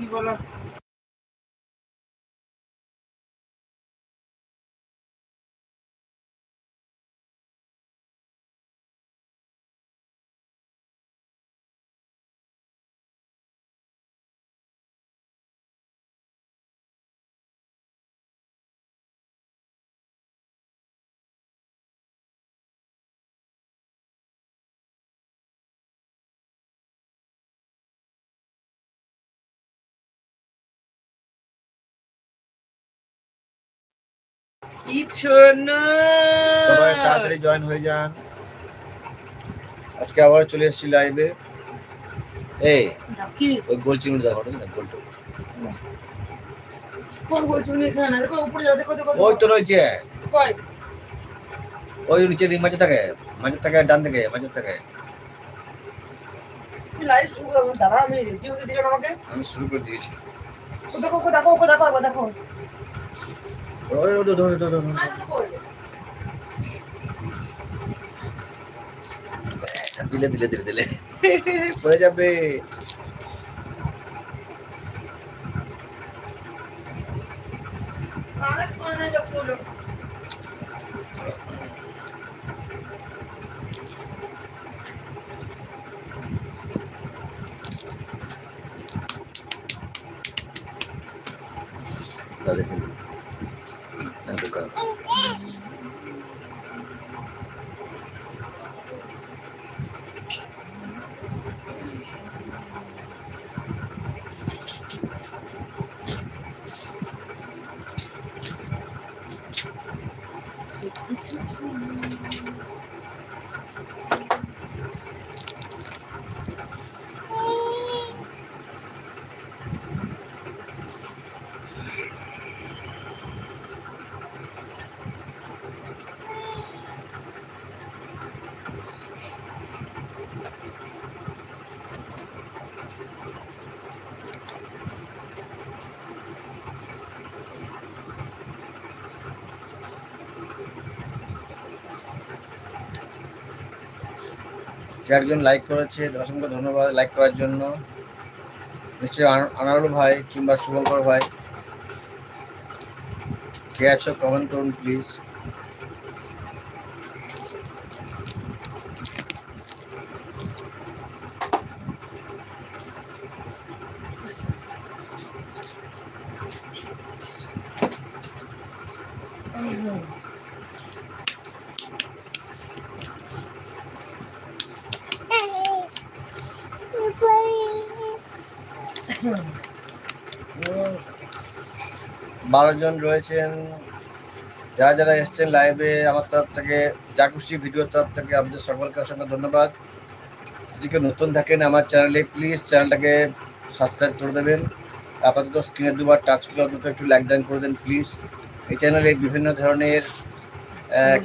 কি বলো? কিছু না। সবাই তাড়াতাড়ি জয়েন হয়ে যান। আজকে আবার চলে এসেছি লাইভে এই ওই গোল চিংড়ি দেখো না দেখো ওই তো রয়েছে। ওই নিচে মাঝে থাকে মাঝে থাকে ডান থেকে মাঝে থাকে। আমি শুরু করে দিয়েছি। দেখো দেখো দেখো দেখো। ধরে ধরে। দিলে দিলে দিলে দিলে। পড়ে যাবে। যে একজন লাইক করেছে, অসংখ্য ধন্যবাদ লাইক করার জন্য। নিশ্চয়ই আনারুল ভাই কিংবা শুভঙ্কর ভাই। কে আছো? কমেন্ট করুন প্লিজ বারো জন রয়েছেন। যারা যারা এসছেন লাইভে আমার তরফ থেকে যা খুশি ভিডিওর তরফ থেকে আপনাদের সকলকে অসংখ্য ধন্যবাদ। যদি কেউ নতুন থাকেন আমার চ্যানেলে প্লিজ চ্যানেলটাকে সাবস্ক্রাইব করে দেবেন। আপাতত স্ক্রিনে দুবার টাচ করে দুটো একটু লাইক ডান করে দেন প্লিজ এই চ্যানেলে বিভিন্ন ধরনের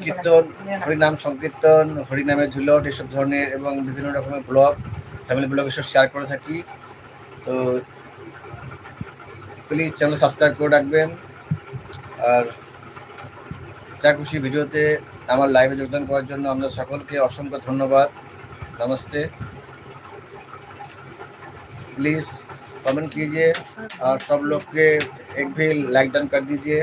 কীর্তন, হরিনাম সংকীর্তন হরিনামের ঝুলট, এসব ধরনের এবং বিভিন্ন রকমের ব্লগ ফ্যামিলি ব্লগ এসব শেয়ার করে থাকি। তো প্লিজ চ্যানেল সাবস্ক্রাইব করে রাখবেন আর যা খুশি ভিডিওতে আমার লাইভে যোগদান করার জন্য আমরা সকলকে অসংখ্য ধন্যবাদ नमस्ते प्लीज़ कमेंट कीजिए और सब लोग के एक भी लाइक डन कर दीजिए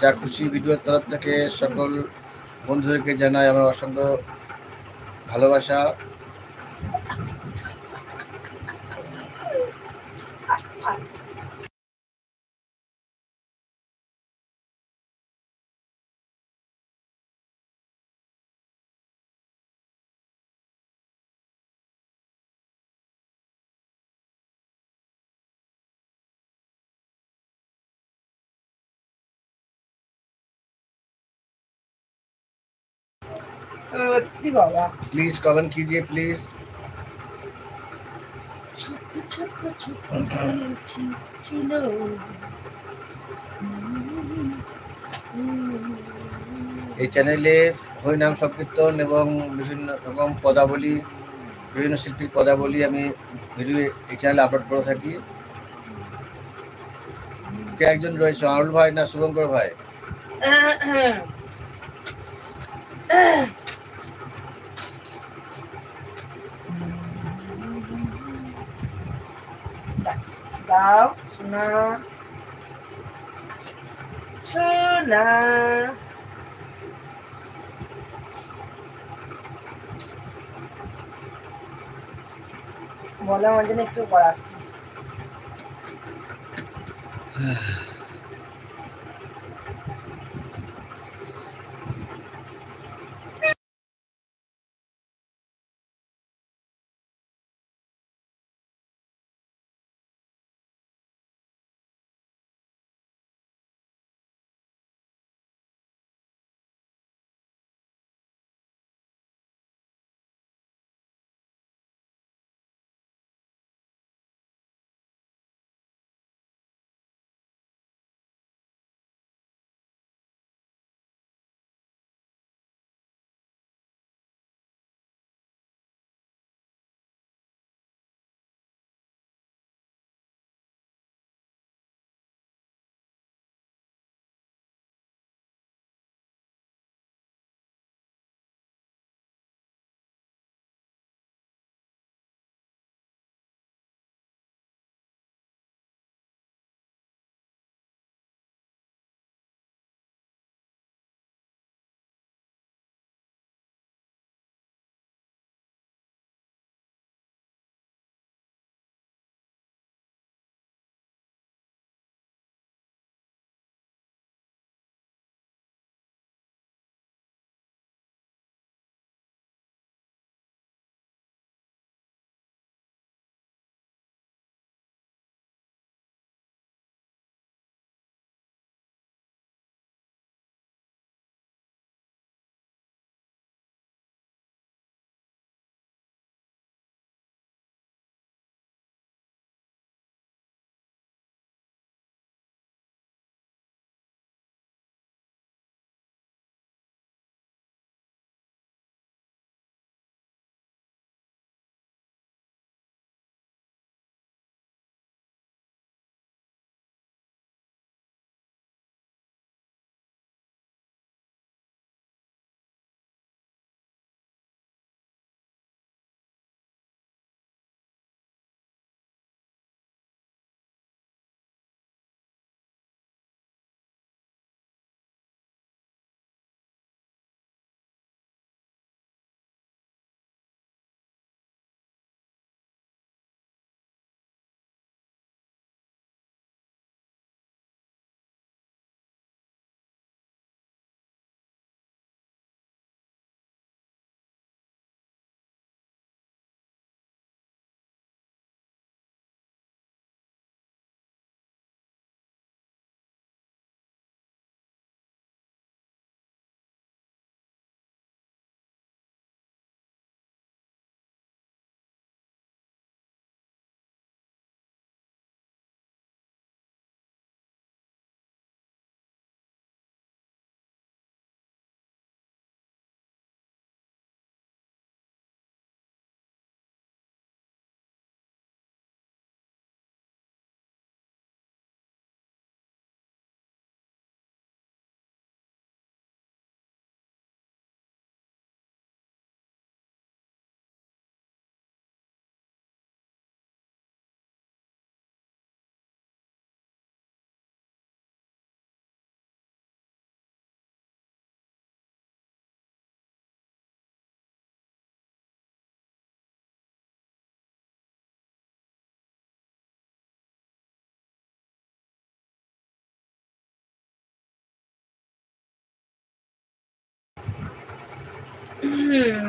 যা খুশি ভিডিওর তরফ থেকে সকল বন্ধুদেরকে জানাই আমার অসংখ্য ভালোবাসা সত্যি বাবা প্লিজ কমেন্ট कीजिए प्लीज ছোট্ট ছোট্ট ছোট্ট ছিল এই চ্যানেলে হরিনাম সংকীর্তন এবং বিভিন্ন রকম পদাবলী বিভিন্ন শিল্পীর পদাবলী আমি ভিডিও এই চ্যানেলে আপলোড করে থাকি কে একজন রয়েছে অরুল ভাই না শুভঙ্কর ভাই দাও সোনা সোনা বলে আমার জন্য একটু পর আসছি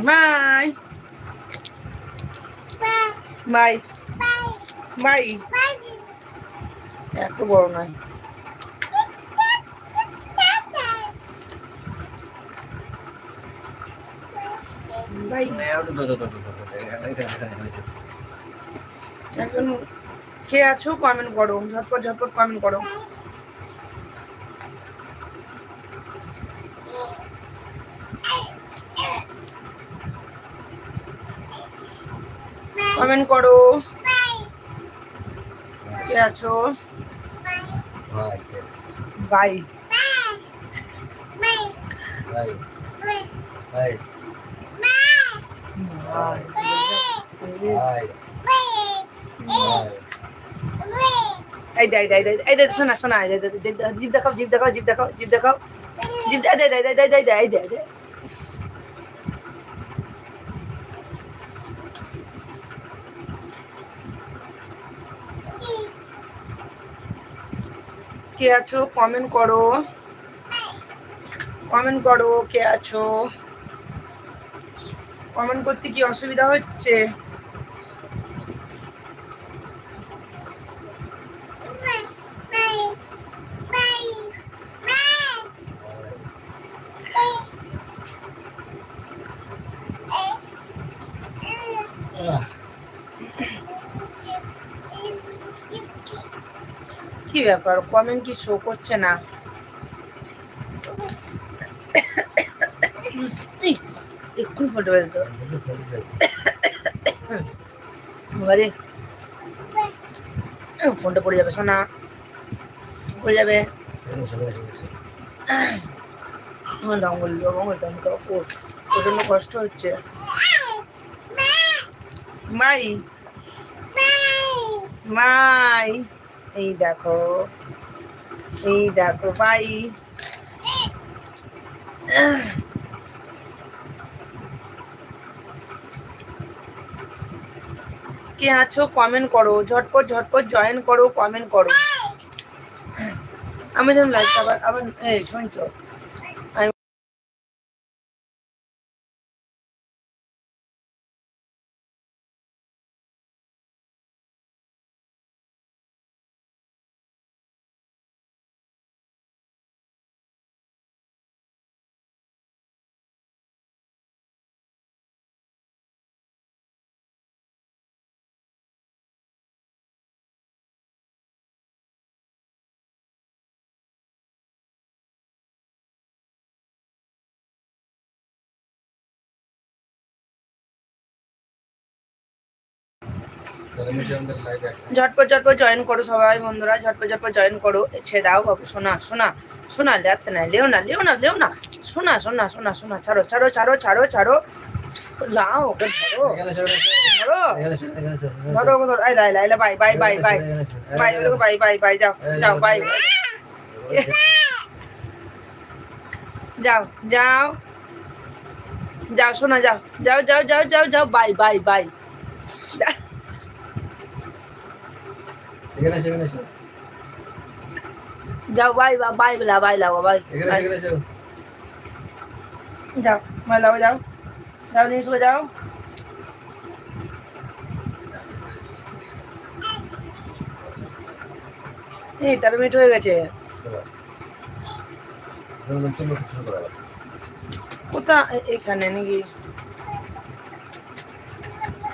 বাই বাই বাই এত বড় নয় বাই এখন কে আছো? কমেন্ট করো। ঝটপট ঝটপট কমেন্ট করো। কমেন্ট করো কে আছো বাই এই দে এই দে এই দে এই দে শোনা শোনা জিভ দেখাও জিভ দেখাও জিভ দেখাও জিভ দেখাও জিভ দে দে দে দে দে দে দে এই দে এই দে কে আছো? কমেন্ট করো। কমেন্ট করো কে আছো? কমেন্ট করতে কি অসুবিধা হচ্ছে? কি ব্যাপার? কমেন্ট কি শো করছে না? এক্ষুনি ফটো বের তো বাবারে ফোনটা পড়ে যাবে সোনা পড়ে যাবে। জঙ্গল জঙ্গল জঙ্গল প্রচণ্ড কষ্ট হচ্ছে। মাই। মাই। এই দেখো এই দেখো ভাই। কে আছো? কমেন্ট করো। ঝটপট ঝটপট জয়েন করো কমেন্ট করো। আমি যেন লাইক আবার আবার এই শুনছো? ঝটপট ঝটপট জয়েন করো সবাই বন্ধুরা, ঝটপট ঝটপট জয়েন করো। ছে দাও বাবু, শোনা শোনা শোনা লেতে না লেও না লেও না লেও না। শোনা শোনা শোনা শোনা, ছাড়ো ছাড়ো ছাড়ো ছাড়ো ছাড়ো। লাও, ওকে, ধরো। ধরো। ওকে, ধরো। আইলা আইলা bye bye bye bye. Bye bye bye bye যাও যাও বাই। যাও যাও। যাও, শোনা, যাও যাও যাও যাও যাও যাও, বাই বাই বাই। এখানে এসে, এখানে এসে। যাও বাই বা বাই বলা বাই লাও বাই এখানে এসে, এখানে এসে। যাও বাই লাও যাও যাও নিয়ে শুয়ে যাও এই তেরো মিনিট হয়ে গেছে চলো। নতুন নতুন শুরু করা যাক। কোথা এ- এখানে নাকি